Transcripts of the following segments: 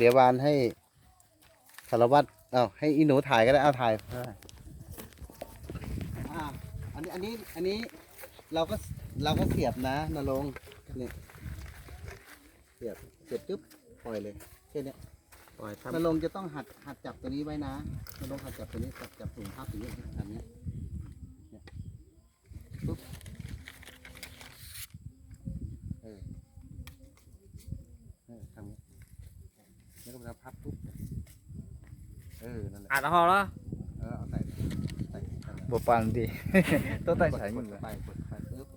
เดี๋ยววานให้สารวัตรเอาให้อีหนูถ่ายก็ได้เอาถ่ายอ่าอันนี้อันนี้อันนี้เราก็เราก็เสียบนะนรงค์นี่เสียบเสียบจุ๊บปล่อยเลยแค่เนี้ยปล่อยนรงค์จะต้องหัดหัดจับตัวนี้ไว้นะนรงค์หัดจับตัวนี้จับจับถุงภาพอย่างนี้อันเนี้ยเนี่ยปุ๊บเออเออทำนี้ แล้วก็เราพับปุ๊บเออ นั่นแหละอ่านพอแล้วเออเอาใส่ใส่ใส่บปังดี ต้องตั้งกดใช้กเงิดนเลยไปกดไปปุ๊บ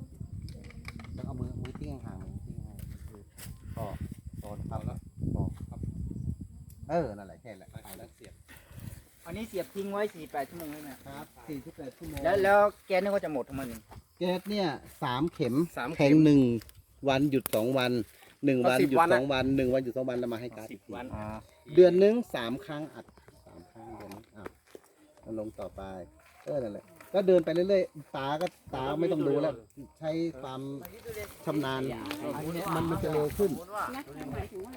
แล้วเอามือมือทิ้งห่างๆมือทิ้งห่างๆพอพอพับแล้วพอพับ เออ นั่นแหละแค่นั้นแหละไปแล้วเสียบอันนี้เสียบทิ้งไว้48ชั่วโมงเลยนะครับสี่สิบแปดชั่วโมง แล้วแล้วแกนี่ก็จะหมดทั้งหมดนี่แก๊สเนี่ยสามเข็มสามแทงหนึ่งวันหยุดสองวัน หนึ่งวันก็สิบหยุดวันสนะองวันหนึ่งวันหยุดสองวันแล้วมาให้การดสิอีบกทีวัน อ่าเดือนหนึงสามครั้งอัดสามครั้งเดือนนึงอะแล้วลงต่อไปเออนั่นแหละ ก็เดินไปเรื่อยๆ ตาก็ตาไม่ต้องดูแล้ว ใช้ความชำนาญมันมันจะเร็วขึ้นนะหมายถึงว่า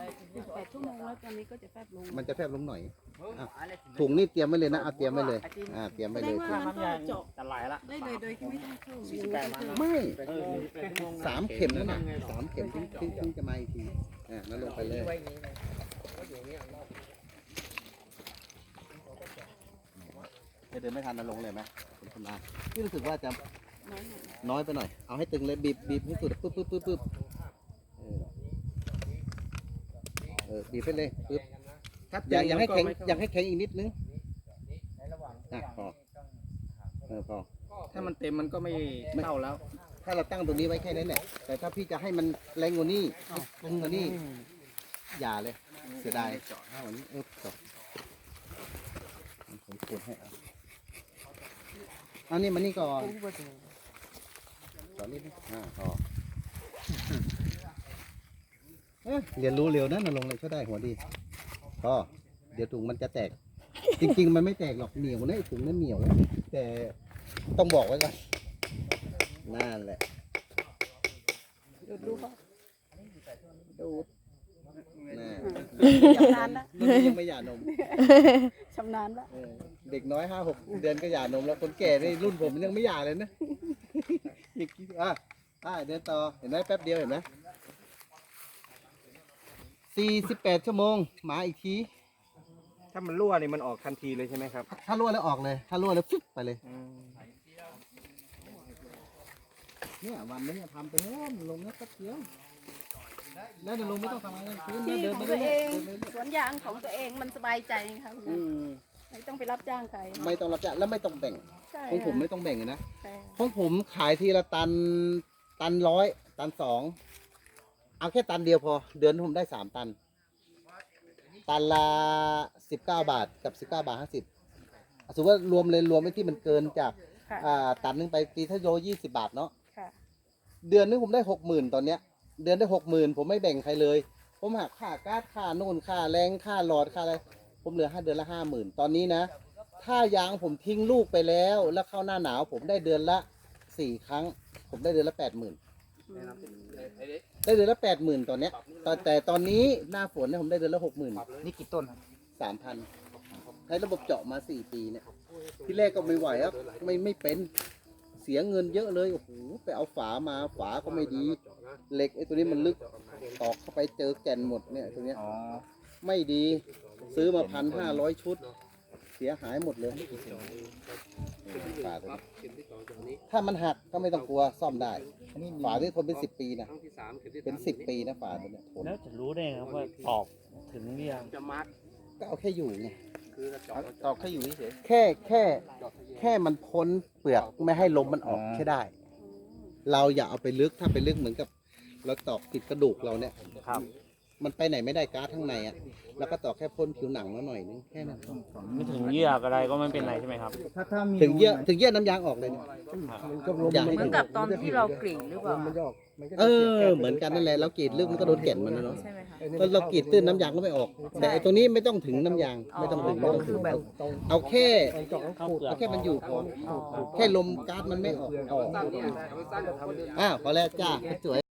แปดชั่วโมงแล้วตอนนี้ก็จะแฟบลงมันจะแฟบลงหน่อยอะถุงนี่เตรียมไว้เลยนะเอาเตรียมไว้เลยอ่าเตรียมแสไว้ดเลงยว่ามันก็เจาะจะไหลละได้เลยโดยที่ไม่ต้องเข้ายังไม่ต้องเข้าไม่สามเข็มนั่นน่ะสามเข็มถึงถึงถึงจะมาอีกทีอ่าแล้วลงไปเลยจะเดินไม่ทันนะลงเลยไหม คุณคุณอาพี่รู้สึกว่าจะน้อยหน่อยน้อยไปหน่อย เอาให้ตึงเลยบีบบีบให้สุดปึ๊บปึ๊บปึ๊บปึ๊บเออเออบีบไปเลยปึ๊บอย่าอย่าให้แข็งอย่าให้แข็งอีกนิดนึงอะพอเออพอถ้ามันเต็มมันก็ไม่เข้าแล้ว ถ้าเราตั้งตรงนี้ไว้แค่นั้นแหละแต่ถ้าพี่จะให้มันแรงกว่านี้ให้ตึงกว่านี้อย่าเลย เสียดายเจาะหน้าวันนี้เออเจาะผมกดให้เอา อันนี้มันนี่ก่อนเจาะนิดนึงอ่าพอเอ้ยเรียนรู้เร็วนะนรงค์เลยช่วยได้หัวดีพอเดี๋ยวถุงมันจะแตก จริง ๆ มันไม่แตกหรอกเหนียวนะไอ้ถุงนั้นเหนียวนะแต่ต้องบอกไว้ก่อนนั่นแหละดูดูเขาดูดน่ะ ชำนาญละรุ่นนี้ยังไม่หย่านมชำนาญละเออเด็กน้อยห้าหกเดือนก็หย่านมแล้วคนแก่ในรุ่นผมยังไม่หย่าเลยนะอีกทีอะอะเดินต่อเห็นไหมแป๊บเดียวเห็นไหมสี่สิบแปดชั่วโมงหมาอีกทีถ้ามันรั่วนี่มันออกทันทีเลยใช่ไหมครับถ้ารั่วแล้วออกเลย ถ้ารั่วแล้วฟึบไปเลยเนี่ยวันนึงอะทำไปเรื่อยลงแล้วก็เดียว แล้วเดี๋ยวลงไม่ต้องทำอะไรคืนที่เดินขไปองเรื่ตัวอยเองๆเดินไปเรื่อยสวนยางของตัวเองมันสบายใจค่ะๆอืมไม่ต้องไปรับจ้างใครไม่ต้องรับจ้างแล้วไม่ต้องแบ่ง ใช่ของผมไม่ต้องแบ่งเลยนะ ใช่ของผมขายทีละตัน ตันร้อย ตันสอง เอาแค่ตันเดียวพอ เดือนผมได้สามตัน ตันละสิบเก้าบาทกับสิบเก้าบาทห้าสิบสมมติว่ารวมเลยรวมไอ้ที่มันเกินจากค่ะอ่าตันหนึงไปตีถ้าโลยี่สิบาทเนาะ ค่ะเดือนนึงผมได้หกหมื่นตอนเนี้ย เดือนได้หกหมื่นผมไม่แบ่งใครเลย ผมหักค่าก๊าซค่าโน่นค่าแรงค่าหลอดค่าอะไรผมเหลือห้าเดือนละห้าหมื่นตอนนี้นะ ถ้ายางผมทิ้งลูกไปแล้ว แล้วเข้าหน้าหนาวผมได้เดือนละสี่ครั้ง ผมได้เดือนละแปดหมื่นได้เดือนละแปดหมื่นตอนเนี้ยตอนแต่ตอนนี้หน้าฝนเนี่ยผมได้เดือนละหกหมื่นนี่กี่ต้นครับสามพันใช้ระบบเจาะมาสี่ปีเนี่ยที่แรกก็ไม่ไหวครับไม่ไม่เป็น เสียเงินเยอะเลยโอ้โหไปเอาฝามาฝาก็ไม่ดีเหล็กไอ้ตัวนี้มันลึกตอกเข้าไปเจอแก่นหมดเนี่ยตัวเนี้ยอ๋อไม่ดีซื้อมาพันห้าร้อยชุด เสียหายหมดเลยฝาตัวนี้ถ้ามันหักก็ไม่ต้องกลัวซ่อมได้อันนี้ฝาที่ทนเป็นสิบปีนะเป็นสิบปีนะฝาตัวเนี้ยทนแล้วจะรู้ได้ไงครับว่าตอกถึงหรือยังจะมัดก็เอาแค่อยู่ไงคือเจาะตอกแค่อยู่เฉยแค่แค่ แค่มันพ้นเปลือกไม่ให้ลมมันออกอ๋อแค่ได้ เราอย่าเอาไปลึกถ้าไปลึกเหมือนกับ เราตอกติดกระดูกเราเนี่ย ครับ มันไปไหนไม่ได้การ์ดข้างในอะแล้วก็ตอกแค่พ้นผิวหนังมาหน่อยนึงแค่นั้นไม่ถึงเยื่ออะไรก็ไม่เป็นไรใช่ไหมครับ ถ้าถ้ามีถึงเยื่อถึงเยื่อน้ำยางออกเลยเนี่ยอย่าให้ เหมือนกับตอนที่เรากรีดหรือเปล่าเออ เหมือนกันนั่นแหละเรากรีดลึกมันก็โดนแก่นมันนะเนาะ ใช่ไหมคะ ก็เรากรีดตื้นน้ำยางก็ไม่ออก แต่ไอ้ตรงนี้ไม่ต้องถึงน้ำยางไม่ต้องถึงไม่ต้องถึงเอาเอาแค่เข้าเปลือกเอาแค่มันอยู่พออ๋อแค่ลมก๊าซมันไม่ออกออกอ้าวพอแล้วจ้าสวย